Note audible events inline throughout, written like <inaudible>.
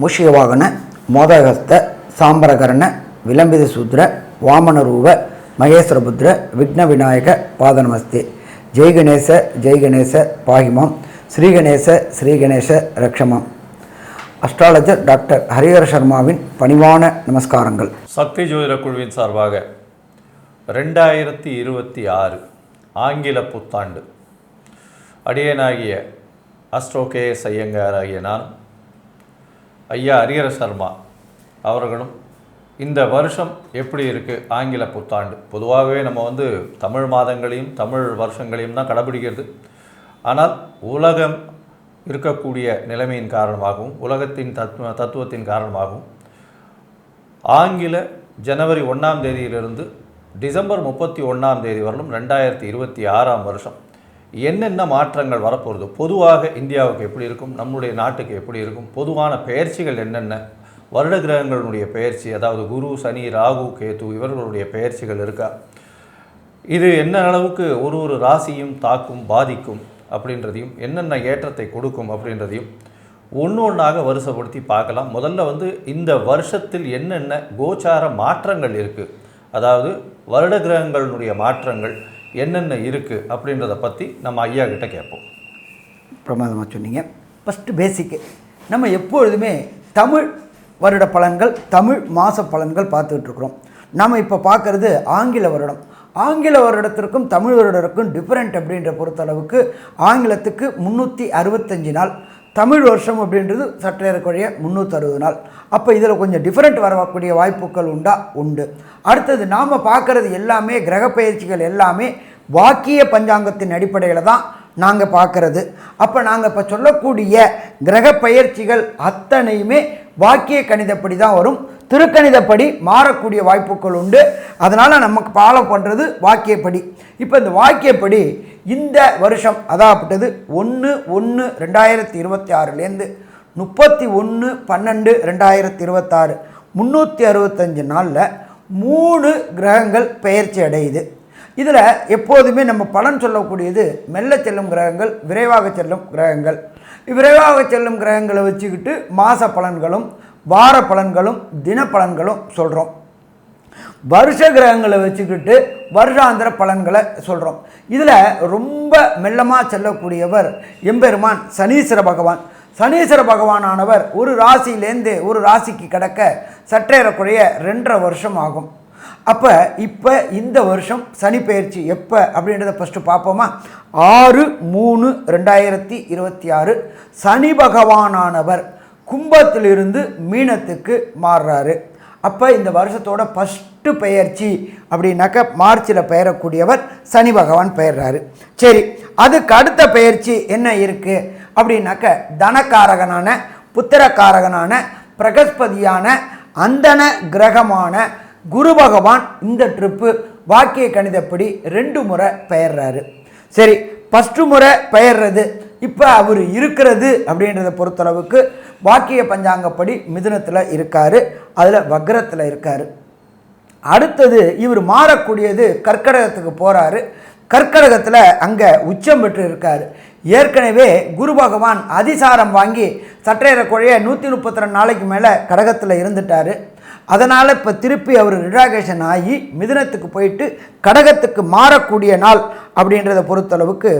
மூஷிகவாகன மோதகஸ்த சாம்பரகரண விலம்பித சூத்ர வாமனரூப மகேஸ்வரபுத்திர விக்ன விநாயக பாதநமஸ்தே ஜெய் கணேச ஜெய் கணேச பாகிமாம். ஸ்ரீகணேச ஸ்ரீகணேச ரக்ஷமாம். அஸ்ட்ராலஜர் டாக்டர் ஹரிஹர சர்மாவின் பணிவான நமஸ்காரங்கள். சக்தி ஜோதிட குழுவின் சார்பாக ரெண்டாயிரத்தி இருபத்தி ஆறு ஆங்கில புத்தாண்டு. அடியனாகிய அஸ்ட்ரோகே ஐயங்காராகிய நான் ஐயா ஹரிஹர சர்மா அவர்களும் இந்த வருஷம் எப்படி இருக்குது ஆங்கில புத்தாண்டு? பொதுவாகவே நம்ம வந்து தமிழ் மாதங்களையும் தமிழ் வருஷங்களையும் தான் கடைபிடிக்கிறது. ஆனால் உலகம் இருக்கக்கூடிய நிலைமையின் காரணமாகவும் உலகத்தின் தத்துவ தத்துவத்தின் காரணமாகவும் ஆங்கில ஜனவரி ஒன்றாம் தேதியிலிருந்து டிசம்பர் முப்பத்தி ஒன்றாம் தேதி வரலும் ரெண்டாயிரத்தி இருபத்தி ஆறாம் வருஷம். என்னென்ன மாற்றங்கள் வரப்போகிறது பொதுவாக இந்தியாவுக்கு எப்படி இருக்கும்? நம்முடைய நாட்டுக்கு எப்படி இருக்கும்? பொதுவான பெயர்ச்சிகள் என்னென்ன? வருட கிரகங்களுடைய பெயர்ச்சி அதாவது குரு சனி ராகு கேது இவர்களுடைய பெயர்ச்சிகள் இருக்கா? இது என்ன அளவுக்கு ஒரு ஒரு ராசியும் தாக்கும் பாதிக்கும் அப்படின்றதையும் என்னென்ன ஏற்றத்தை கொடுக்கும் அப்படின்றதையும் ஒன்று ஒன்றாக வருஷப்படுத்தி பார்க்கலாம். முதல்ல வந்து இந்த வருஷத்தில் என்னென்ன கோச்சார மாற்றங்கள் இருக்குது அதாவது வருட கிரகங்களுடைய மாற்றங்கள் என்னென்ன இருக்குது அப்படின்றத பற்றி நம்ம ஐயா கிட்ட கேட்போம். பிரமாதமாக சொன்னீங்க. ஃபஸ்ட்டு பேசிக்கு நம்ம எப்பொழுதுமே தமிழ் வருட பலன்கள் தமிழ் மாத பலன்கள் பார்த்துக்கிட்டுருக்குறோம் நம்ம இப்போ பார்க்குறது ஆங்கில வருடம். ஆங்கில வருடத்திற்கும் தமிழ் வருடத்திற்கும் டிஃப்ரெண்ட் அப்படின்ற பொறுத்தளவுக்கு ஆங்கிலத்துக்கு முந்நூற்றி அறுபத்தஞ்சு நாள். தமிழ் வருஷம் அப்படின்றது சற்றேறக்குறைய முந்நூற்றறுபது நாள். அப்போ இதில் கொஞ்சம் டிஃப்ரெண்ட் வரக்கூடிய வாய்ப்புகள் உண்டா? உண்டு. அடுத்தது நாம் பார்க்குறது எல்லாமே கிரக பயிற்சிகள் எல்லாமே வாக்கிய பஞ்சாங்கத்தின் அடிப்படையில் தான் நாங்கள் பார்க்குறது. அப்போ நாங்கள் இப்போ சொல்லக்கூடிய கிரக பயிற்சிகள் அத்தனையுமே வாக்கிய கணிதப்படி தான் வரும். திருக்கணிதப்படி மாறக்கூடிய வாய்ப்புகள் உண்டு. அதனால் நமக்கு ஃபாலோ பண்ணுறது வாக்கியப்படி. இப்போ இந்த வாக்கியப்படி இந்த வருஷம் அதாகப்பட்டது ஒன்று ஒன்று ரெண்டாயிரத்தி இருபத்தி ஆறுலேருந்து முப்பத்தி ஒன்று பன்னெண்டு ரெண்டாயிரத்தி இருபத்தாறு முந்நூற்றி அறுபத்தஞ்சு நாளில் மூணு கிரகங்கள் பெயர்ச்சி அடையுது. இதில் எப்போதுமே நம்ம பலன் சொல்லக்கூடியது மெல்ல செல்லும் கிரகங்கள் விரைவாக செல்லும் கிரகங்கள். விரைவாக செல்லும் கிரகங்களை வச்சுக்கிட்டு மாத பலன்களும் வார பலன்களும் தின பலன்களும் சொல்கிறோம் வருஷ கிரகங்களை வச்சுக்கிட்டு வருஷாந்திர பலன்களை சொல்கிறோம் இதில் ரொம்ப மெல்லமாக செல்லக்கூடியவர் எம்பெருமான் சனீஸ்வர பகவான். சனீஸ்வர பகவானானவர் ஒரு ராசியிலேருந்து ஒரு ராசிக்கு கிடக்க சற்றேறக்குறைய ரெண்டரை வருஷம் ஆகும். அப்போ இப்போ இந்த வருஷம் சனி பயிற்சி எப்போ அப்படின்றத ஃபஸ்ட்டு பார்ப்போமா? ஆறு மூணு ரெண்டாயிரத்தி இருபத்தி ஆறு. சனி பகவானானவர் கும்பத்திலிருந்து மீனத்துக்கு மாறுறாரு. அப்போ இந்த வருஷத்தோட ஃபஸ்ட்டு பெயர்ச்சி அப்படின்னாக்க மார்ச்சில் பெயரக்கூடியவர் சனி பகவான் பெயர்றாரு. சரி அதுக்கு அடுத்த பெயர்ச்சி என்ன இருக்குது அப்படின்னாக்க தனக்காரகனான புத்திரக்காரகனான பிரகஸ்பதியான அந்தன கிரகமான குரு பகவான் இந்த ட்ரிப்பு வாக்கிய கணிதப்படி ரெண்டு முறை பெயர்றாரு. சரி ஃபஸ்ட்டு முறை பெயர்றது இப்போ அவர் இருக்கிறது அப்படின்றத பொறுத்தளவுக்கு வாக்கிய பஞ்சாங்கப்படி மிதுனத்தில் இருக்கார் அதில் வக்ரத்தில் இருக்கார். அடுத்தது இவர் மாறக்கூடியது கற்கடகத்துக்கு போகிறாரு கற்கடகத்தில் அங்கே உச்சம் பெற்று இருக்கார். ஏற்கனவே குரு பகவான் அதிசாரம் வாங்கி சற்றேறக்குறைய நூற்றி முப்பத்தி ரெண்டு நாளைக்கு மேலே கடகத்தில் இருந்துட்டார். அதனால் இப்போ திருப்பி அவர் ரிடாகேஷன் ஆகி மிதனத்துக்கு போயிட்டு கடகத்துக்கு மாறக்கூடிய நாள் அப்படின்றத பொறுத்தளவுக்கு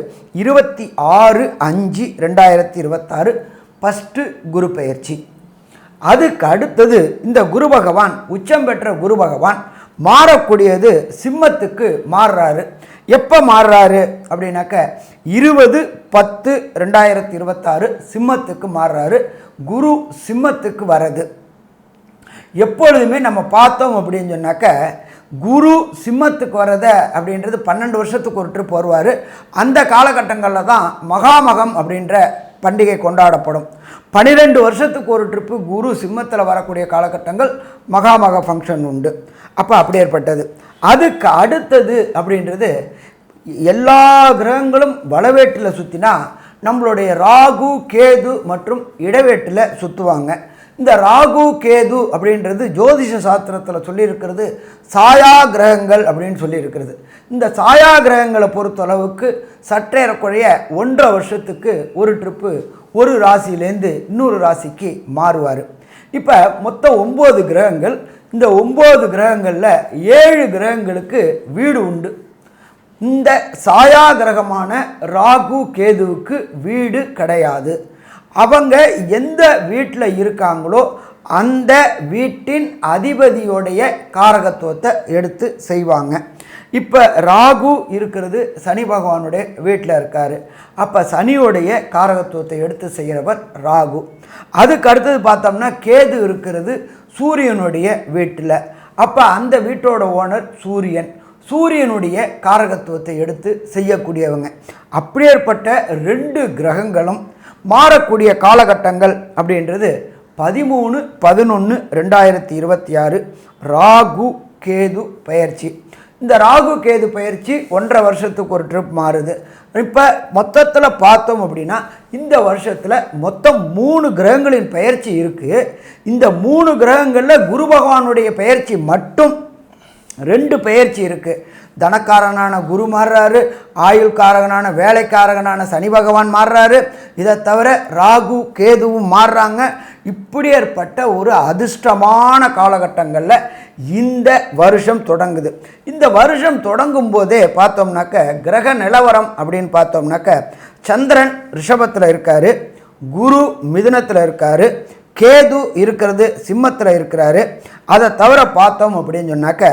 இருபத்தி ஆறு அஞ்சு ரெண்டாயிரத்தி இருபத்தாறு ஃபஸ்ட்டு குரு பெயர்ச்சி. அதுக்கு அடுத்தது இந்த குரு பகவான் உச்சம் பெற்ற குரு பகவான் மாறக்கூடியது சிம்மத்துக்கு மாறுறாரு. எப்போ மாறுறாரு அப்படின்னாக்க இருபது பத்து ரெண்டாயிரத்தி இருபத்தாறு சிம்மத்துக்கு மாறுறாரு. குரு சிம்மத்துக்கு வரது எப்பொழுதுமே நம்ம பார்த்தோம் அப்படின்னு சொன்னாக்க குரு சிம்மத்துக்கு வரத அப்படின்றது பன்னெண்டு வருஷத்துக்கு ஒரு ட்ரிப் வருவார். அந்த காலகட்டங்களில் தான் மகாமகம் அப்படின்ற பண்டிகை கொண்டாடப்படும். பன்னிரெண்டு வருஷத்துக்கு ஒரு ட்ரிப்பு குரு சிம்மத்தில் வரக்கூடிய காலகட்டங்கள் மகாமக ஃபங்க்ஷன் உண்டு. அப்போ அப்படி ஏற்பட்டது அதுக்கு அடுத்தது அப்படின்றது எல்லா கிரகங்களும் வளவேட்டில் சுற்றினா நம்மளுடைய ராகு கேது மற்றும் இடவேட்டில் சுற்றுவாங்க இந்த ராகு கேது அப்படின்றது ஜோதிஷ சாஸ்திரத்தில் சொல்லியிருக்கிறது சாயா கிரகங்கள் அப்படின்னு சொல்லியிருக்கிறது. இந்த சாயா கிரகங்களை பொறுத்தளவுக்கு சற்றேறக்குறைய ஒன்றரை வருஷத்துக்கு ஒரு ட்ரிப்பு ஒரு ராசியிலேருந்து இன்னொரு ராசிக்கு மாறுவார். இப்போ மொத்தம் ஒம்பது கிரகங்கள் இந்த ஒம்பது கிரகங்களில் ஏழு கிரகங்களுக்கு வீடு உண்டு. இந்த சாயா கிரகமான ராகு கேதுவுக்கு வீடு கிடையாது. அவங்க எந்த வீட்டில் இருக்காங்களோ அந்த வீட்டின் அதிபதியோடைய காரகத்துவத்தை எடுத்து செய்வாங்க. இப்போ ராகு இருக்கிறது சனி பகவானுடைய வீட்டில் இருக்கார். அப்போ சனியோடைய காரகத்துவத்தை எடுத்து செய்கிறவர் ராகு. அதுக்கு அடுத்தது பார்த்தோம்னா கேது இருக்கிறது சூரியனுடைய வீட்டில் அப்போ அந்த வீட்டோட ஓனர் சூரியன். சூரியனுடைய காரகத்துவத்தை எடுத்து செய்யக்கூடியவங்க. அப்படியேற்பட்ட ரெண்டு கிரகங்களும் மாறக்கூடிய காலகட்டங்கள் அப்படின்றது பதிமூணு பதினொன்று ரெண்டாயிரத்தி இருபத்தி ஆறு ராகு கேது பயிற்சி. இந்த ராகு கேது பயிற்சி ஒன்றரை வருஷத்துக்கு ஒரு ட்ரிப் மாறுது. இப்போ மொத்தத்தில் பார்த்தோம் அப்படின்னா இந்த வருஷத்தில் மொத்தம் மூணு கிரகங்களின் பயிற்சி இருக்குது இந்த மூணு கிரகங்களில் குரு பகவானுடைய பயிற்சி மட்டும் ரெண்டு பயிற்சி இருக்குது தனக்காரனான குரு மாறுறாரு ஆயுள்காரகனான வேலைக்காரகனான சனி பகவான் மாறுறாரு. இதை தவிர ராகு கேதுவும் மாறுறாங்க. இப்படி ஏற்பட்ட ஒரு அதிர்ஷ்டமான காலகட்டங்களில் இந்த வருஷம் தொடங்குது. இந்த வருஷம் தொடங்கும் போதே பார்த்தோம்னாக்க கிரக நிலவரம் அப்படின்னு பார்த்தோம்னாக்க சந்திரன் ரிஷபத்தில் இருக்கார் குரு மிதுனத்தில் இருக்கார் கேது இருக்கிறது சிம்மத்தில் இருக்கிறாரு. அதை தவிர பார்த்தோம் அப்படின்னு சொன்னாக்க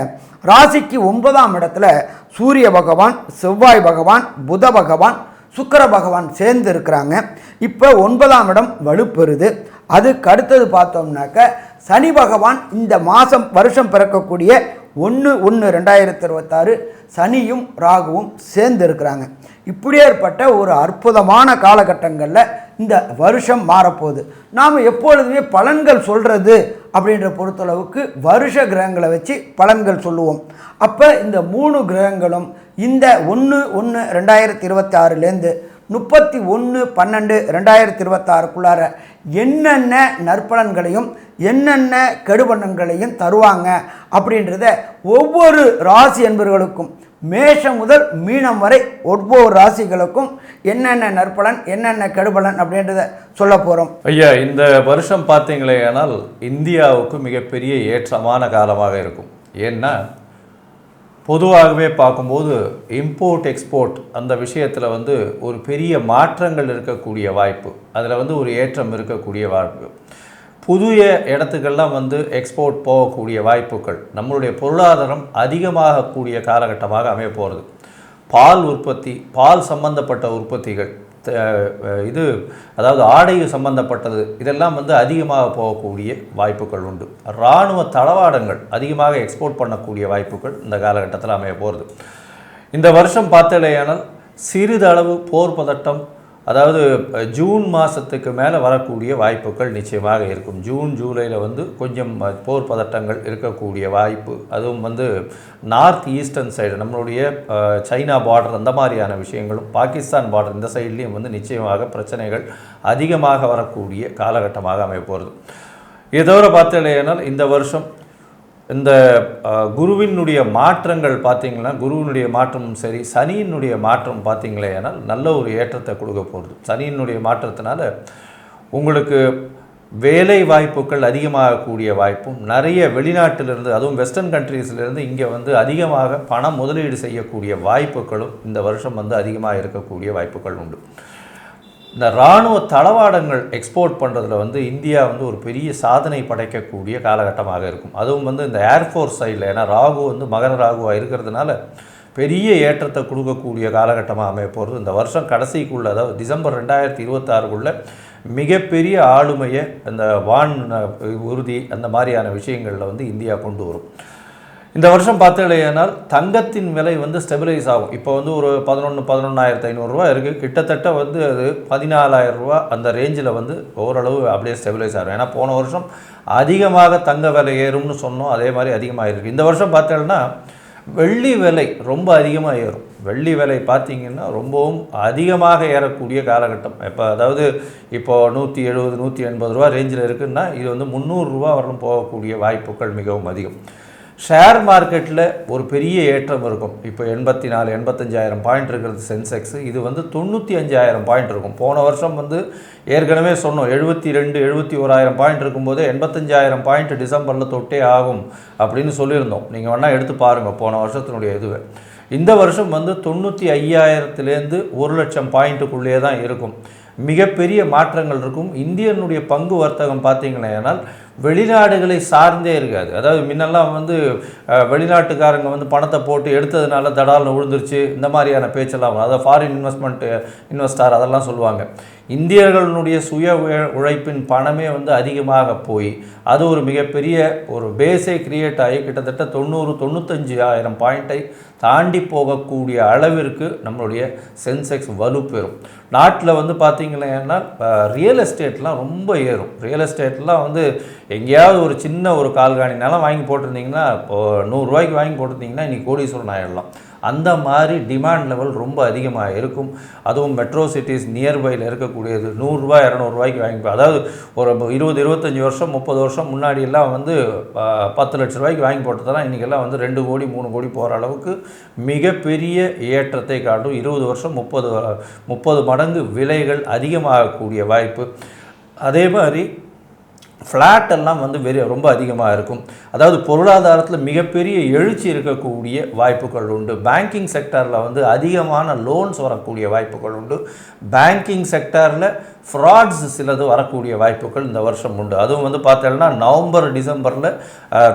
ராசிக்கு ஒன்பதாம் இடத்துல சூரிய பகவான் செவ்வாய் பகவான் புத பகவான் சுக்கிர பகவான் சேர்ந்து இருக்கிறாங்க. இப்போ ஒன்பதாம் இடம் வலுப்பெறுது. அதுக்கு அடுத்தது பார்த்தோம்னாக்க சனி பகவான் இந்த மாதம் வருஷம் பிறக்கக்கூடிய ஒன்று ஒன்று ரெண்டாயிரத்தி இருபத்தாறு சனியும் ராகுவும் சேர்ந்து இருக்கிறாங்க இப்படியேற்பட்ட ஒரு அற்புதமான காலகட்டங்களில் இந்த வருஷம் மாறப்போகுது. நாம் எப்பொழுதுமே பலன்கள் சொல்கிறது அப்படின்ற பொறுத்தளவுக்கு வருஷ கிரகங்களை வச்சு பலன்கள் சொல்லுவோம். அப்போ இந்த மூணு கிரகங்களும் இந்த ஒன்று ஒன்று ரெண்டாயிரத்தி இருபத்தி ஆறுலேருந்து முப்பத்தி ஒன்று பன்னெண்டு ரெண்டாயிரத்தி இருபத்தாறுக்குள்ளார என்னென்ன நற்பலன்களையும் என்னென்ன கெடுபலன்களையும் தருவாங்க அப்படின்றத ஒவ்வொரு ராசி என்பவர்களுக்கும் மேஷம் முதல் மீனம் வரை ஒவ்வொரு ராசிகளுக்கும் என்னென்ன நற்பலன் என்னென்ன கெடுபலன் அப்படின்றத சொல்ல போகிறோம் ஐயா இந்த வருஷம் பார்த்தீங்களே ஆனால் இந்தியாவுக்கு மிகப்பெரிய ஏற்றமான காலமாக இருக்கும். ஏன்னா பொதுவாகவே பார்க்கும்போது இம்போர்ட் எக்ஸ்போர்ட் அந்த விஷயத்தில் வந்து ஒரு பெரிய மாற்றங்கள் இருக்கக்கூடிய வாய்ப்பு. அதில் வந்து ஒரு ஏற்றம் இருக்கக்கூடிய வாய்ப்பு. புதிய இடத்துக்கெல்லாம் வந்து எக்ஸ்போர்ட் போகக்கூடிய வாய்ப்புகள் நம்மளுடைய பொருளாதாரம் அதிகமாகக்கூடிய காலகட்டமாக அமைய போகிறது பால் உற்பத்தி பால் சம்பந்தப்பட்ட உற்பத்திகள் இது அதாவது ஆடை சம்பந்தப்பட்டது இதெல்லாம் வந்து அதிகமாக போகக்கூடிய வாய்ப்புகள் உண்டு. இராணுவ தளவாடங்கள் அதிகமாக எக்ஸ்போர்ட் பண்ணக்கூடிய வாய்ப்புகள் இந்த காலகட்டத்தில் அமைய போகிறது. இந்த வருஷம் பார்த்தலையானால் சிறிதளவு போர் பதட்டம் அதாவது ஜூன் மாதத்துக்கு மேலே வரக்கூடிய வாய்ப்புகள் நிச்சயமாக இருக்கும். ஜூன் ஜூலையில் வந்து கொஞ்சம் போர் பதட்டங்கள் இருக்கக்கூடிய வாய்ப்பு. அதுவும் வந்து நார்த் ஈஸ்டர்ன் சைடு நம்மளுடைய சைனா பார்டர் அந்த மாதிரியான விஷயங்களும் பாகிஸ்தான் பார்டர் இந்த சைட்லேயும் வந்து நிச்சயமாக பிரச்சனைகள் அதிகமாக வரக்கூடிய காலகட்டமாக அமைய போகிறது இதை தவிர பார்த்தீங்கன்னா இந்த வருஷம் இந்த குருவினுடைய மாற்றங்கள் பார்த்தீங்கன்னா குருவினுடைய மாற்றமும் சரி சனியினுடைய மாற்றம் பார்த்தீங்களே ஆனால் நல்ல ஒரு ஏற்றத்தை கொடுக்க போகிறது சனியினுடைய மாற்றத்தினால உங்களுக்கு வேலை வாய்ப்புகள் அதிகமாகக்கூடிய வாய்ப்பும் நிறைய வெளிநாட்டிலிருந்து அதுவும் வெஸ்டர்ன் கண்ட்ரீஸ்லேருந்து இங்கே வந்து அதிகமாக பணம் முதலீடு செய்யக்கூடிய வாய்ப்புகளும் இந்த வருஷம் வந்து அதிகமாக இருக்கக்கூடிய வாய்ப்புகள் உண்டு. இந்த இராணுவ தளவாடங்கள் எக்ஸ்போர்ட் பண்ணுறதுல வந்து இந்தியா வந்து ஒரு பெரிய சாதனை படைக்கக்கூடிய காலகட்டமாக இருக்கும். அதுவும் வந்து இந்த ஏர்ஃபோர்ஸ் சைடில் ஏன்னா ராகு வந்து மகர ராகுவாக இருக்கிறதுனால பெரிய ஏற்றத்தை கொடுக்கக்கூடிய காலகட்டமாக அமைய போகிறது இந்த வருஷம் கடைசிக்குள்ள அதாவது டிசம்பர் ரெண்டாயிரத்தி இருபத்தாறுக்குள்ளே மிகப்பெரிய ஆளுமையை அந்த வான் உறுதி அந்த மாதிரியான விஷயங்களில் வந்து இந்தியா கொண்டு வரும். இந்த வருஷம் பார்த்தீங்கன்னா தங்கத்தின் விலை வந்து ஸ்டெபிலைஸ் ஆகும். இப்போ வந்து ஒரு பதினொன்று பதினொன்றாயிரத்து ஐநூறுரூவா இருக்குது கிட்டத்தட்ட வந்து அது பதினாலாயிரம் ரூபா அந்த ரேஞ்சில் வந்து ஓரளவு அப்படியே ஸ்டெபிலைஸ் ஆகும். ஏன்னா போன வருஷம் அதிகமாக தங்க விலை ஏறும்னு சொன்னோம். அதே மாதிரி அதிகமாக இருக்குது இந்த வருஷம் பார்த்தீங்கன்னா வெள்ளி விலை ரொம்ப அதிகமாக ஏறும். வெள்ளி விலை பார்த்தீங்கன்னா ரொம்பவும் அதிகமாக ஏறக்கூடிய காலகட்டம். இப்போ அதாவது இப்போ நூற்றி எழுபது நூற்றி எண்பது ரூபா ரேஞ்சில் இருக்குன்னா இது வந்து முந்நூறுரூவா வரலும் போகக்கூடிய வாய்ப்புகள் மிகவும் அதிகம். ஷேர் மார்க்கெட்டில் ஒரு பெரிய ஏற்றம் இருக்கும். இப்போ எண்பத்தி நாலு எண்பத்தஞ்சாயிரம் பாயிண்ட் இருக்கிறது சென்செக்ஸ். இது வந்து தொண்ணூற்றி அஞ்சாயிரம் பாயிண்ட் இருக்கும். போன வருஷம் வந்து ஏற்கனவே சொன்னோம் எழுபத்தி ரெண்டு எழுபத்தி ஓராயிரம் பாயிண்ட் இருக்கும்போது எண்பத்தஞ்சாயிரம் பாயிண்ட் டிசம்பரில் தொட்டே ஆகும் அப்படின்னு சொல்லியிருந்தோம். நீங்கள் வேணால் எடுத்து பாருங்கள் போன வருஷத்தினுடைய இதுவை. இந்த வருஷம் வந்து தொண்ணூற்றி ஐயாயிரத்துலேருந்து ஒரு லட்சம் பாயிண்ட்டுக்குள்ளேயே தான் இருக்கும். மிகப்பெரிய மாற்றங்கள் இருக்கும். இந்தியனுடைய பங்கு வர்த்தகம் பார்த்தீங்கன்னா வெளிநாடுகளை சார்ந்தே இருக்காது அதாவது முன்னெல்லாம் வந்து வெளிநாட்டுக்காரங்க வந்து பணத்தை போட்டு எடுத்ததுனால தடால்னு விழுந்துருச்சு இந்த மாதிரியான பேச்செல்லாம் வரும். அதாவது ஃபாரின் இன்வெஸ்ட்மெண்ட் இன்வெஸ்டார் அதெல்லாம் சொல்லுவாங்க இந்தியர்களுடைய சுய உழ- உழைப்பின் பணமே வந்து அதிகமாக போய் அது ஒரு மிகப்பெரிய ஒரு பேஸே கிரியேட் ஆகி கிட்டத்தட்ட தொண்ணூறு தொண்ணூத்தஞ்சு ஆயிரம் பாயிண்ட்டை தாண்டி போகக்கூடிய அளவிற்கு நம்மளுடைய சென்செக்ஸ் வலுப்பெறும் நாட்டில் வந்து பார்த்திங்கன்னா ரியல் எஸ்டேட்லாம் ரொம்ப ஏறும். ரியல் எஸ்டேட்லாம் வந்து எங்கேயாவது ஒரு சின்ன ஒரு கால்காணி நிலம் வாங்கி போட்டிருந்தீங்கன்னா இப்போ நூறுரூவாய்க்கு வாங்கி போட்டிருந்தீங்கன்னா இன்றைக்கி கோடீஸ்வரன் ஆயிடலாம். அந்த மாதிரி டிமாண்ட் லெவல் ரொம்ப அதிகமாக இருக்கும். அதுவும் மெட்ரோ சிட்டிஸ் நியர்பையில் இருக்கக்கூடியது நூறுரூவா இரநூறுவாய்க்கு வாங்கி அதாவது ஒரு இருபது இருபத்தஞ்சி வருஷம் முப்பது வருஷம் முன்னாடியெல்லாம் வந்து பத்து லட்ச ரூபாய்க்கு வாங்கி போட்டதெல்லாம் இன்றைக்கெல்லாம் வந்து ரெண்டு கோடி மூணு கோடி போகிற அளவுக்கு மிகப்பெரிய ஏற்றத்தை காட்டும். இருபது வருஷம் முப்பது முப்பது மடங்கு விலைகள் அதிகமாகக்கூடிய வாய்ப்பு. அதே மாதிரி ஃப்ளாட் எல்லாம் வந்து வெறி ரொம்ப அதிகமாக இருக்கும். அதாவது பொருளாதாரத்தில் மிகப்பெரிய எழுச்சி இருக்கக்கூடிய வாய்ப்புகள் உண்டு. பேங்கிங் செக்டாரில் வந்து அதிகமான லோன்ஸ் வரக்கூடிய வாய்ப்புகள் உண்டு. பேங்கிங் செக்டாரில் ஃப்ராட்ஸ் சிலது வரக்கூடிய வாய்ப்புகள் இந்த வருஷம் உண்டு. அதுவும் வந்து பார்த்தோம்னா நவம்பர் டிசம்பரில்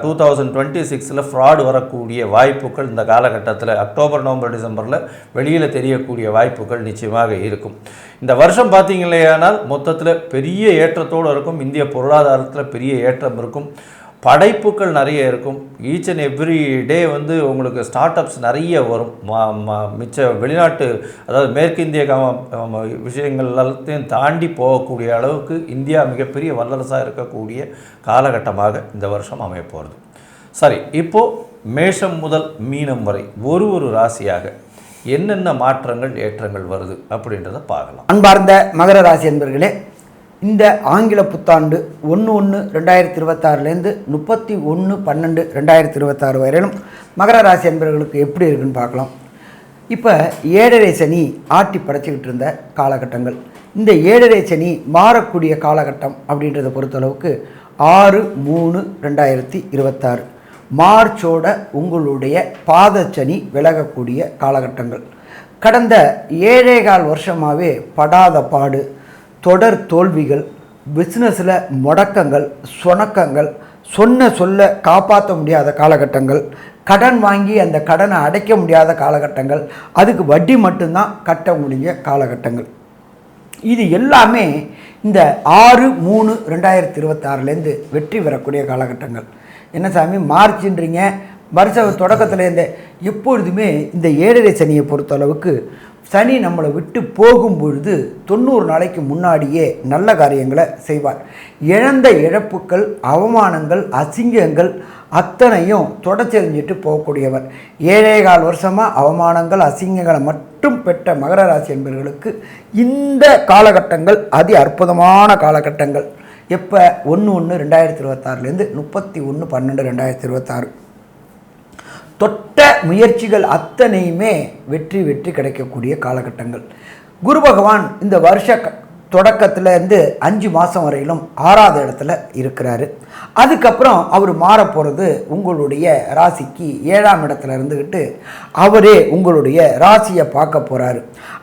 டூ தௌசண்ட் டுவெண்ட்டி சிக்ஸில் ஃப்ராடு வரக்கூடிய வாய்ப்புகள் இந்த காலகட்டத்தில் அக்டோபர் நவம்பர் டிசம்பரில் வெளியில் தெரியக்கூடிய வாய்ப்புகள் நிச்சயமாக இருக்கும். இந்த வருஷம் பார்த்தீங்களேயானால் மொத்தத்தில் பெரிய ஏற்றத்தோடு இருக்கும். இந்திய பொருளாதாரத்தில் பெரிய ஏற்றம் இருக்கும். படைப்புகள் நிறைய இருக்கும். ஈச் அண்ட் எவ்ரி டே வந்து உங்களுக்கு ஸ்டார்ட் அப்ஸ் நிறைய வரும். ம- மிச்ச வெளிநாட்டு அதாவது மேற்கிந்திய கம விஷயங்கள் எல்லாத்தையும் தாண்டி போகக்கூடிய அளவுக்கு இந்தியா மிகப்பெரிய வல்லரசாக இருக்கக்கூடிய காலகட்டமாக இந்த வருஷம் அமையப்போகிறது சரி இப்போது மேஷம் முதல் மீனம் வரை ஒரு ஒரு ராசியாக என்னென்ன மாற்றங்கள் ஏற்றங்கள் வருது அப்படின்றத பார்க்கலாம். அன்பார்ந்த மகர ராசி என்பர்களே இந்த ஆங்கில புத்தாண்டு ஒன்று ஒன்று ரெண்டாயிரத்தி இருபத்தாறுலேருந்து முப்பத்தி ஒன்று பன்னெண்டு ரெண்டாயிரத்தி இருபத்தாறு வரையிலும் மகர ராசி என்பவர்களுக்கு எப்படி இருக்குன்னு பார்க்கலாம். இப்போ ஏழரை சனி ஆட்டி படைச்சிக்கிட்டு இருந்த காலகட்டங்கள். இந்த ஏழரை சனி மாறக்கூடிய காலகட்டம் அப்படின்றத பொறுத்தளவுக்கு ஆறு மூணு ரெண்டாயிரத்தி இருபத்தாறு மார்ச்சோட உங்களுடைய பாதச்சனி விலகக்கூடிய காலகட்டங்கள். கடந்த ஏழேகால் வருஷமாகவே படாத பாடு தொடர் தோல்விகள் பிஸ்னஸில் முடக்கங்கள் சுணக்கங்கள் சொன்ன சொல்ல காப்பாற்ற முடியாத காலகட்டங்கள் கடன் வாங்கி அந்த கடனை அடைக்க முடியாத காலகட்டங்கள் அதுக்கு வட்டி மட்டும்தான் கட்ட முடிய காலகட்டங்கள். இது எல்லாமே இந்த ஆறு மூணு ரெண்டாயிரத்தி இருபத்தாறுலேருந்து வெற்றி பெறக்கூடிய காலகட்டங்கள். என்ன சாமி மார்ச்ன்றீங்க வருஷ தொடக்கத்துலேருந்து எப்பொழுதுமே இந்த ஏழரை சனியை பொறுத்தளவுக்கு சனி நம்மளை விட்டு போகும் பொழுது தொண்ணூறு நாளைக்கு முன்னாடியே நல்ல காரியங்களை செய்வார். இழந்த இழப்புக்கள் அவமானங்கள் அசிங்கங்கள் அத்தனையும் தொடச்செறிஞ்சிட்டு போகக்கூடியவர். ஏழே கால் வருஷமாக அவமானங்கள் அசிங்கங்களை மட்டும் பெற்ற மகர ராசி என்பவர்களுக்கு இந்த காலகட்டங்கள் அதி அற்புதமான காலகட்டங்கள். எப்போ? ஒன்று ஒன்று ரெண்டாயிரத்தி இருபத்தாறுலேருந்து முப்பத்தி ஒன்று பன்னெண்டு ரெண்டாயிரத்தி இருபத்தாறு. தொட்ட முயற்சிகள் அத்தனையுமே வெற்றி வெற்றி கிடைக்கக்கூடிய காலகட்டங்கள். குரு பகவான் இந்த வருஷ தொடக்கத்துலேருந்து அஞ்சு மாதம் வரையிலும் ஆறாவது இடத்துல இருக்கிறாரு. அதுக்கப்புறம் அவர் மாற போகிறது உங்களுடைய ராசிக்கு ஏழாம் இடத்துல இருந்துக்கிட்டு அவரே உங்களுடைய ராசியை பார்க்க போகிறாரு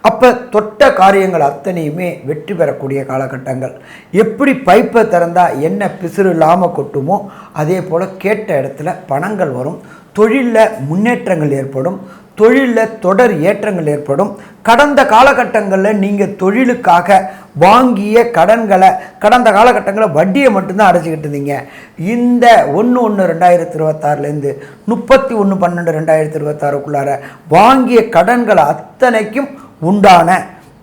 அப்போ தொட்ட காரியங்கள் அத்தனையுமே வெற்றி பெறக்கூடிய காலகட்டங்கள். எப்படி பைப்பை திறந்தால் என்ன பிசுறு இல்லாமல் கொட்டுமோ அதே போல் கேட்ட இடத்துல பணங்கள் வரும். தொழிலில் முன்னேற்றங்கள் ஏற்படும் தொழிலில் தொடர் ஏற்றங்கள் ஏற்படும். கடந்த காலகட்டங்களில் நீங்கள் தொழிலுக்காக வாங்கிய கடன்களை கடந்த காலகட்டங்களில் வட்டியை மட்டும்தான் அடைச்சிக்கிட்டு இருந்தீங்க. இந்த ஒன்று ஒன்று ரெண்டாயிரத்தி இருபத்தாறுலேருந்து முப்பத்தி ஒன்று பன்னெண்டு ரெண்டாயிரத்தி இருபத்தாறுக்குள்ளார வாங்கிய கடன்கள் அத்தனைக்கும் உண்டான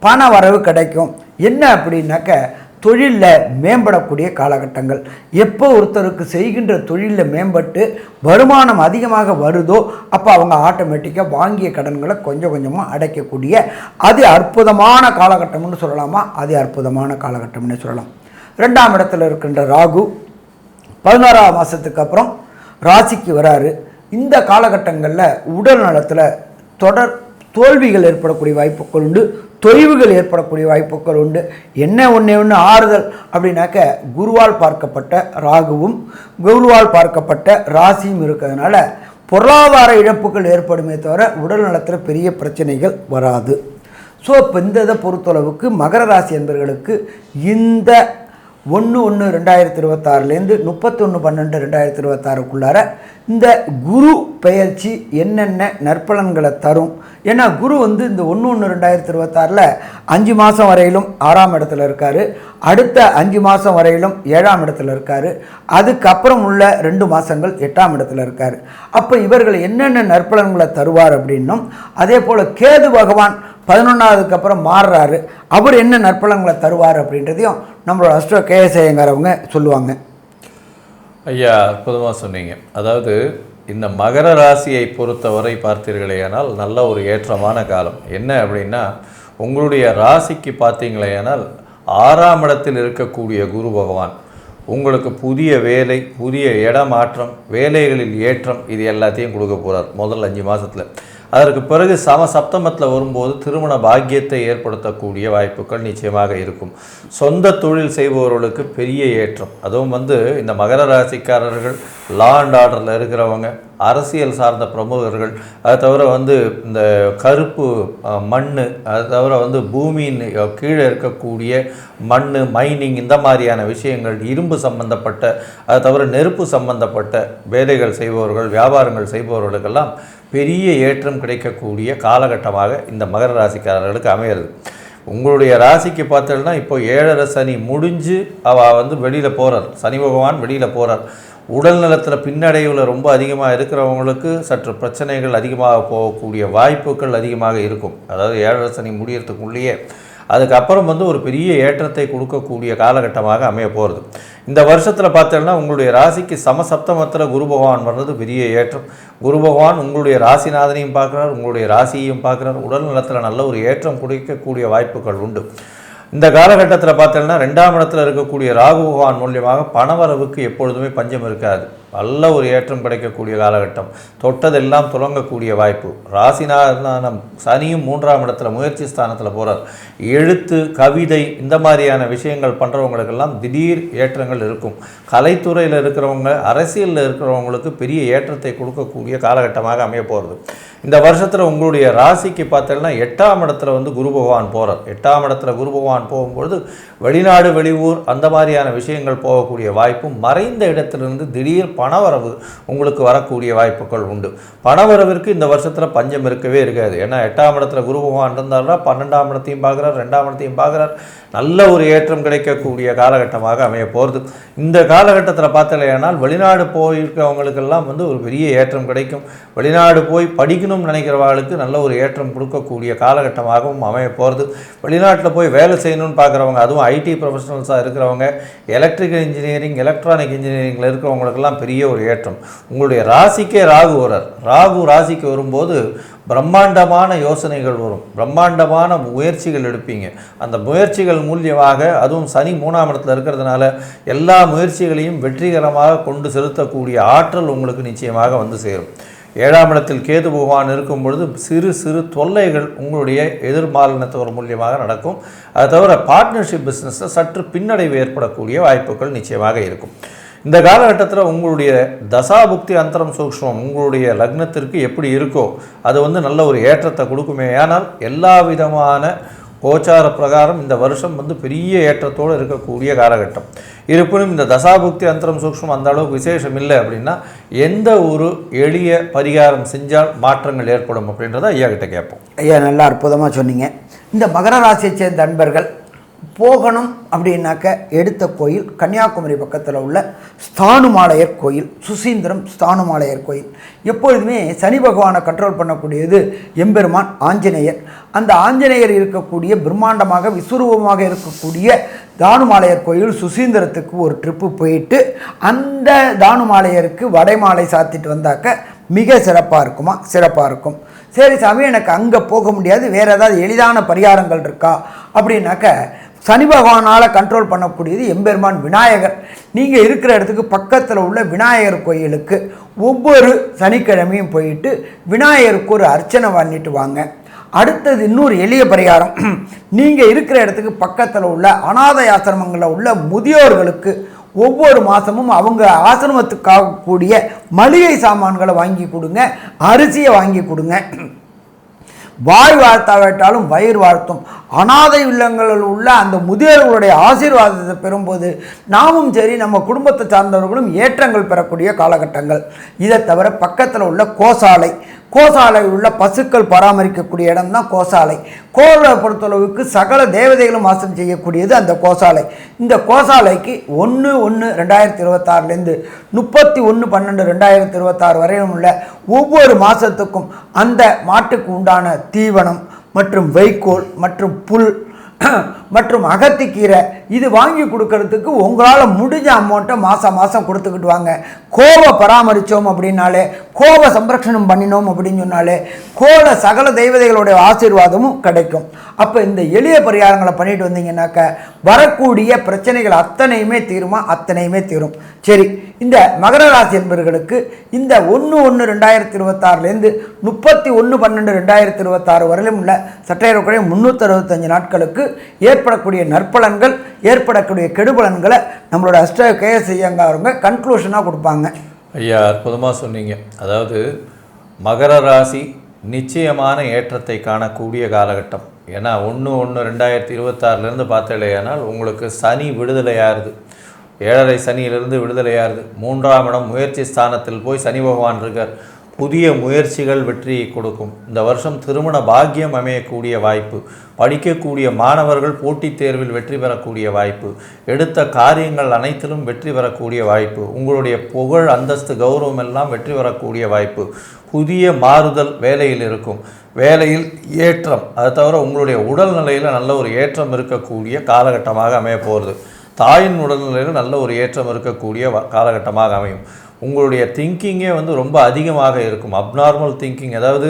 பண வரவு கிடைக்கும். என்ன அப்படின்னாக்க தொழிலில் மேம்படக்கூடிய காலகட்டங்கள். எப்போ ஒருத்தருக்கு செய்கின்ற தொழிலில் மேம்பட்டு வருமானம் அதிகமாக வருதோ அப்போ அவங்க ஆட்டோமேட்டிக்காக வாங்கிய கடன்களை கொஞ்சம் கொஞ்சமாக அடைக்கக்கூடிய அது அற்புதமான காலகட்டம்னு சொல்லலாமா? அது அற்புதமான காலகட்டம்னு சொல்லலாம். ரெண்டாம் இடத்துல இருக்கின்ற ராகு பதினோராம் மாதத்துக்கு அப்புறம் ராசிக்கு வராரு. இந்த காலகட்டங்களில் உடல் நலத்தில் தொடர் தோல்விகள் ஏற்படக்கூடிய வாய்ப்புகள் உண்டு. தொய்வுகள் ஏற்படக்கூடிய வாய்ப்புகள் உண்டு. என்ன ஒன்றே ஒன்று ஆறுதல் அப்படின்னாக்க குருவால் பார்க்கப்பட்ட ராகுவும் குருவால் பார்க்கப்பட்ட ராசியும் இருக்கிறதுனால பொருளாதார இழப்புகள் ஏற்படுமே தவிர உடல் நலத்தில் பெரிய பிரச்சனைகள் வராது. ஸோ இப்போ இந்த இதை பொறுத்தளவுக்கு மகர ராசி என்பவர்களுக்கு இந்த ஒன்று ஒன்று ரெண்டாயிரத்தி இருபத்தாறுலேருந்து முப்பத்தொன்று பன்னெண்டு ரெண்டாயிரத்தி இருபத்தாறுக்குள்ளார இந்த குரு பெயர்ச்சி என்னென்ன நற்பலன்களை தரும்? ஏன்னா குரு வந்து இந்த ஒன்று ஒன்று ரெண்டாயிரத்தி இருபத்தாறில் அஞ்சு மாதம் வரையிலும் ஆறாம் இடத்துல இருக்கார். அடுத்த அஞ்சு மாதம் வரையிலும் ஏழாம் இடத்துல இருக்கார். அதுக்கப்புறம் உள்ள ரெண்டு மாதங்கள் எட்டாம் இடத்துல இருக்கார். அப்போ இவர்கள் என்னென்ன நற்பலன்களை தருவார் அப்படின்னும் அதே போல் கேது பகவான் பதினொன்றாவதுக்கு அப்புறம் மாறுறாரு. அவர் என்ன நற்பலங்களை தருவார் அப்படின்றதையும் நம்மளோட அஸ்ட்ரோ கேஎஸ்ஐங்கிறவங்க சொல்லுவாங்க. ஐயா அற்புதமாக சொன்னீங்க. அதாவது இந்த மகர ராசியை பொறுத்தவரை பார்த்தீர்களேயானால் நல்ல ஒரு ஏற்றமான காலம். என்ன அப்படின்னா உங்களுடைய ராசிக்கு பார்த்தீங்களேயானால் ஆறாம் இடத்தில் இருக்கக்கூடிய குரு பகவான். உங்களுக்கு புதிய வேலை புதிய இடமாற்றம் வேலைகளில் ஏற்றம் இது எல்லாத்தையும் கொடுக்க போகிறார் முதல் அஞ்சு மாதத்தில் அதற்கு பிறகு சம சப்தமத்தில் வரும்போது திருமண பாக்கியத்தை ஏற்படுத்தக்கூடிய வாய்ப்புகள் நிச்சயமாக இருக்கும். சொந்த தொழில் செய்பவர்களுக்கு பெரிய ஏற்றம். அதுவும் வந்து இந்த மகர ராசிக்காரர்கள் லா அண்ட் ஆர்டரில் இருக்கிறவங்க அரசியல் சார்ந்த பிரமுகர்கள் அது தவிர வந்து இந்த கருப்பு மண் அது தவிர வந்து பூமியின் கீழே இருக்கக்கூடிய மண் மைனிங் இந்த மாதிரியான விஷயங்கள் இரும்பு சம்பந்தப்பட்ட அது தவிர நெருப்பு சம்பந்தப்பட்ட வேலைகள் செய்பவர்கள் வியாபாரங்கள் செய்பவர்களுக்கெல்லாம் பெரிய ஏற்றம் கிடைக்கக்கூடிய காலகட்டமாக இந்த மகர ராசிக்காரர்களுக்கு அமையிறது உங்களுடைய ராசிக்கு பார்த்தீங்கன்னா இப்போ ஏழரை சனி முடிஞ்சு அவள் வந்து வெளியில் போகிறார் சனி பகவான் வெளியில் போகிறார் உடல் நலத்தில் பின்னடைவில் ரொம்ப அதிகமாக இருக்கிறவங்களுக்கு சற்று பிரச்சனைகள் அதிகமாக போகக்கூடிய வாய்ப்புகள் அதிகமாக இருக்கும். அதாவது ஏழரை சனி முடியறதுக்குள்ளேயே அதுக்கப்புறம் வந்து ஒரு பெரிய ஏற்றத்தை கொடுக்கக்கூடிய காலகட்டமாக அமைய போகிறது இந்த வருஷத்தில் பார்த்தோம்னா உங்களுடைய ராசிக்கு சமசப்தமத்தில் குரு பகவான் வர்றது பெரிய ஏற்றம். குரு பகவான் உங்களுடைய ராசிநாதனையும் பார்க்குறார் உங்களுடைய ராசியையும் பார்க்குறார். உடல் நலத்தில் நல்ல ஒரு ஏற்றம் கொடுக்கக்கூடிய வாய்ப்புகள் உண்டு. இந்த காலகட்டத்தில் பார்த்தோம்னா ரெண்டாம் இடத்துல இருக்கக்கூடிய ராகு பகவான் மூலியமாக பணவரவுக்கு எப்பொழுதுமே பஞ்சம் இருக்காது. நல்ல ஒரு ஏற்றம் கிடைக்கக்கூடிய காலகட்டம். தொட்டதெல்லாம் துலங்கக்கூடிய வாய்ப்பு. ராசிநாதனம் சனியும் மூன்றாம் இடத்துல முயற்சி ஸ்தானத்தில் போகிறார் எழுத்து கவிதை இந்த மாதிரியான விஷயங்கள் பண்ணுறவங்களுக்கெல்லாம் திடீர் ஏற்றங்கள் இருக்கும். கலைத்துறையில் இருக்கிறவங்க அரசியலில் இருக்கிறவங்களுக்கு பெரிய ஏற்றத்தை கொடுக்கக்கூடிய காலகட்டமாக அமைய போகிறது இந்த வருஷத்தில் உங்களுடைய ராசிக்கு பார்த்தீங்கன்னா எட்டாம் இடத்துல வந்து குரு பகவான் போகிறார் எட்டாம் இடத்துல குரு பகவான் போகும்பொழுது வெளிநாடு வெளியூர் அந்த மாதிரியான விஷயங்கள் போகக்கூடிய வாய்ப்பும் மறைந்த இடத்திலிருந்து திடீர் பணவரவு உங்களுக்கு வரக்கூடிய வாய்ப்புகள் உண்டு. பணவரவிற்கு இந்த வருஷத்தில் பஞ்சம் இருக்கவே இருக்காது. ஏன்னா எட்டாம் இடத்துல குரு பகவான் இருந்தாருன்னா பன்னெண்டாம் இடத்தையும் பார்க்குறார் ரெண்டாம் இடத்தையும் பார்க்குறார். நல்ல ஒரு ஏற்றம் கிடைக்கக்கூடிய காலகட்டமாக அமைய போகிறது இந்த காலகட்டத்தில் பார்த்தலையானால் வெளிநாடு போயிருக்கவங்களுக்கெல்லாம் வந்து ஒரு பெரிய ஏற்றம் கிடைக்கும். வெளிநாடு போய் படிக்கணும்னு நினைக்கிறவர்களுக்கு நல்ல ஒரு ஏற்றம் கொடுக்கக்கூடிய காலகட்டமாகவும் அமைய போகிறது வெளிநாட்டில் போய் வேலை செய்யணும்னு பார்க்குறவங்க அதுவும் ஐடி ப்ரொஃபஷனல்ஸாக இருக்கிறவங்க எலக்ட்ரிக்கல் இன்ஜினியரிங் எலக்ட்ரானிக் இன்ஜினியரிங்கில் இருக்கிறவங்களுக்கெல்லாம் பெரிய ஒரு ஏற்றம். உங்களுடைய ராசிக்கே ராகு வரார். ராகு ராசிக்கு வரும்போது பிரம்மாண்டமான யோசனைகள் வரும். பிரம்மாண்டமான முயற்சிகள் எடுப்பீங்க. அந்த முயற்சிகள் மூலியமாக அதுவும் சனி மூணாம் இடத்துல இருக்கிறதுனால எல்லா முயற்சிகளையும் வெற்றிகரமாக கொண்டு செலுத்தக்கூடிய ஆற்றல் உங்களுக்கு நிச்சயமாக வந்து சேரும். ஏழாம் இடத்தில் கேது பகவான் இருக்கும் பொழுது சிறு சிறு தொல்லைகள் உங்களுடைய எதிர்மாலினத்தவர் மூலியமாக நடக்கும். அதை தவிர பார்ட்னர்ஷிப் பிஸ்னஸில் சற்று பின்னடைவு ஏற்படக்கூடிய வாய்ப்புகள் நிச்சயமாக இருக்கும். இந்த காலகட்டத்தில் உங்களுடைய தசாபுக்தி அந்தரம் சூக்ஷ்மம் உங்களுடைய லக்னத்திற்கு எப்படி இருக்கோ அது வந்து நல்ல ஒரு ஏற்றத்தை கொடுக்குமே. ஆனால் எல்லா விதமான கோச்சார பிரகாரம் இந்த வருஷம் வந்து பெரிய ஏற்றத்தோடு இருக்கக்கூடிய காலகட்டம். இருப்பினும் இந்த தசாபுக்தி அந்தரம் சூக்ஷம் அந்த அளவுக்கு விசேஷம் இல்லை அப்படின்னா எந்த ஒரு எளிய பரிகாரம் செஞ்சால் மாற்றங்கள் ஏற்படும் அப்படின்றத ஐயா கிட்ட கேட்போம். ஐயா நல்லா அற்புதமாக சொன்னீங்க. இந்த மகர ராசியை சேர்ந்த அன்பர்கள் போகணும் அப்படின்னாக்க எடுத்த கோயில் கன்னியாகுமரி பக்கத்தில் உள்ள ஸ்தானுமாலயர் கோயில் சுசீந்திரம் ஸ்தானுமாலயர் கோயில். எப்பொழுதுமே சனி பகவானை கண்ட்ரோல் பண்ணக்கூடியது எம்பெருமான் ஆஞ்சநேயர். அந்த ஆஞ்சநேயர் இருக்கக்கூடிய பிரம்மாண்டமாக விஸ்வரூபமாக இருக்கக்கூடிய தானுமாலையர் கோயில் சுசீந்திரத்துக்கு ஒரு ட்ரிப்பு போயிட்டு அந்த தானுமாலையருக்கு வடைமாலை சாத்திட்டு வந்தாக்க மிக சிறப்பாக இருக்குமா? சிறப்பாக இருக்கும். சரி சாமி எனக்கு அங்கே போக முடியாது வேறு ஏதாவது எளிதான பரிகாரங்கள் இருக்கா? அப்படின்னாக்க சனி பகவானால் கண்ட்ரோல் பண்ணக்கூடியது எம்பெருமான் விநாயகர். நீங்கள் இருக்கிற இடத்துக்கு பக்கத்தில் உள்ள விநாயகர் கோயிலுக்கு ஒவ்வொரு சனிக்கிழமையும் போயிட்டு விநாயகருக்கு ஒரு அர்ச்சனை பண்ணிட்டு வாங்க. அடுத்தது இன்னொரு எளிய பரிகாரம். <clears throat> நீங்கள் இருக்கிற இடத்துக்கு பக்கத்தில் உள்ள அனாதை ஆசிரமங்களில் உள்ள முதியோர்களுக்கு ஒவ்வொரு மாதமும் அவங்க ஆசிரமத்துக்காக கூடிய மளிகை சாமான்களை வாங்கி கொடுங்க அரிசியை வாங்கி கொடுங்க. வாய் வாழ்த்தாவிட்டாலும் வயிறு வாழ்த்தும் அனாதை இல்லங்களில் உள்ள அந்த முதியோர்களுடைய ஆசீர்வாதத்தை பெறும்போது நாமும் சரி நம்ம குடும்பத்தை சார்ந்தவர்களும் ஏற்றங்கள் பெறக்கூடிய காலகட்டங்கள். இதை தவிர பக்கத்தில் உள்ள கோசாலை கோசாலை உள்ள பசுக்கள் பராமரிக்கக்கூடிய இடம் தான் கோசாலை. கோவிலை பொறுத்தளவுக்கு சகல தேவதைகளும் வாசம் செய்யக்கூடியது அந்த கோசாலை. இந்த கோசாலைக்கு ஒன்று ஒன்று ரெண்டாயிரத்தி இருபத்தாறுலேருந்து முப்பத்தி ஒன்று பன்னெண்டு ரெண்டாயிரத்தி இருபத்தாறு வரையிலும் உள்ள ஒவ்வொரு மாதத்துக்கும் அந்த மாட்டுக்கு உண்டான தீவனம் மற்றும் வைக்கோல் மற்றும் புல் மற்றும் அகத்திக்கீரை இது வாங்கி கொடுக்கறதுக்கு உங்களால் முடிஞ்ச அமௌண்ட்டை மாதம் மாதம் கொடுத்துக்கிட்டு வாங்க கோவை பராமரித்தோம் அப்படின்னாலே கோவை சம்ரக்ஷணம் பண்ணினோம் அப்படின்னு சொன்னாலே கோல சகல தெய்வதைகளுடைய ஆசீர்வாதமும் கிடைக்கும். அப்போ இந்த எளிய பரிகாரங்களை பண்ணிட்டு வந்தீங்கன்னாக்க வரக்கூடிய பிரச்சனைகள் அத்தனையுமே தீருமா? அத்தனையுமே தீரும். சரி இந்த மகர ராசி என்பவர்களுக்கு இந்த ஒன்று ஒன்று ரெண்டாயிரத்தி இருபத்தாறுலேருந்து முப்பத்தி ஒன்று பன்னெண்டு ரெண்டாயிரத்தி இருபத்தாறு வரையிலும் உள்ள சட்டையரக்குறைய முந்நூற்றி அறுபத்தஞ்சு நாட்களுக்கு ஏற்படக்கூடிய நற்பலன்கள் ஏற்படக்கூடிய கெடுபலன்களை நம்மளோட அஷ்ட கேஎஸ் ஐயங்காரங்க கன்க்ளூஷனாக கொடுப்பாங்க. ஐயா அற்புதமாக சொன்னீங்க. அதாவது மகர ராசி நிச்சயமான ஏற்றத்தை காணக்கூடிய காலகட்டம். ஏன்னா ஒன்று ஒன்று ரெண்டாயிரத்தி இருபத்தாறுலேருந்து பார்த்தலையானால் உங்களுக்கு சனி விடுதலையாகுது ஏழரை சனியிலிருந்து விடுதலையாகுது மூன்றாம் இடம் முயற்சி ஸ்தானத்தில் போய் சனி பகவான் இருக்கார். புதிய முயற்சிகள் வெற்றியை கொடுக்கும். இந்த வருஷம் திருமண பாக்கியம் அமையக்கூடிய வாய்ப்பு படிக்கக்கூடிய மாணவர்கள் போட்டித் தேர்வில் வெற்றி பெறக்கூடிய வாய்ப்பு எடுத்த காரியங்கள் அனைத்திலும் வெற்றி பெறக்கூடிய வாய்ப்பு உங்களுடைய புகழ் அந்தஸ்து கௌரவம் எல்லாம் வெற்றி பெறக்கூடிய வாய்ப்பு புதிய மாறுதல் வேலையில் இருக்கும். வேலையில் ஏற்றம் அதை தவிர உங்களுடைய உடல்நிலையில் நல்ல ஒரு ஏற்றம் இருக்கக்கூடிய காலகட்டமாக அமைய போகிறது தாயின் உடல்நிலையில் நல்ல ஒரு ஏற்றம் இருக்கக்கூடிய காலகட்டமாக அமையும். உங்களுடைய திங்கிங்கே வந்து ரொம்ப அதிகமாக இருக்கும். அப்நார்மல் திங்கிங் அதாவது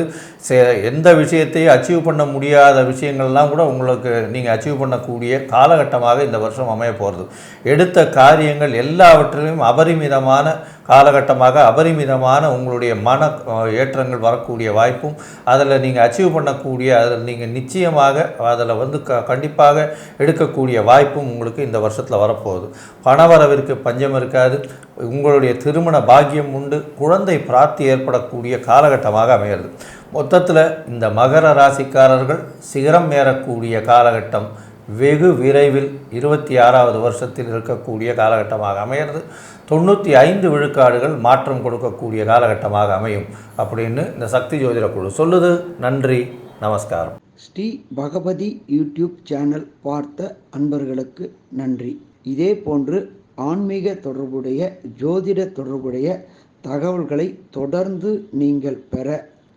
எந்த விஷயத்தையும் அச்சீவ் பண்ண முடியாத விஷயங்கள்லாம் கூட உங்களுக்கு நீங்கள் அச்சீவ் பண்ணக்கூடிய காலகட்டமாக இந்த வருஷம் அமைய போகிறது எடுத்த காரியங்கள் எல்லாவற்றிலும் அபரிமிதமான காலகட்டமாக அபரிமிதமான உங்களுடைய மன ஏற்றங்கள் வரக்கூடிய வாய்ப்பும் அதில் நீங்கள் அச்சீவ் பண்ணக்கூடிய அதில் நீங்கள் நிச்சயமாக அதில் வந்து க கண்டிப்பாக எடுக்கக்கூடிய வாய்ப்பும் உங்களுக்கு இந்த வருஷத்தில் வரப்போகுது. பணவரவிற்கு பஞ்சம் இருக்காது. உங்களுடைய திருமண பாக்கியம் உண்டு. குழந்தை பிராப்தி ஏற்படக்கூடிய காலகட்டமாக அமைகிறது மொத்தத்தில் இந்த மகர ராசிக்காரர்கள் சிகரம் ஏறக்கூடிய காலகட்டம் வெகு விரைவில் இருபத்தி ஆறாவது வருஷத்தில் இருக்கக்கூடிய காலகட்டமாக அமைகிறது தொண்ணூற்றி ஐந்து விழுக்காடுகள் மாற்றம் கொடுக்கக்கூடிய காலகட்டமாக அமையும் அப்படின்னு இந்த சக்தி ஜோதிட குழு சொல்லுது. நன்றி நமஸ்காரம். ஸ்ரீ பகவதி யூடியூப் சேனல் பார்த்த அன்பர்களுக்கு நன்றி. இதே போன்று ஆன்மீக தொடர்புடைய ஜோதிட தொடர்புடைய தகவல்களை தொடர்ந்து நீங்கள் பெற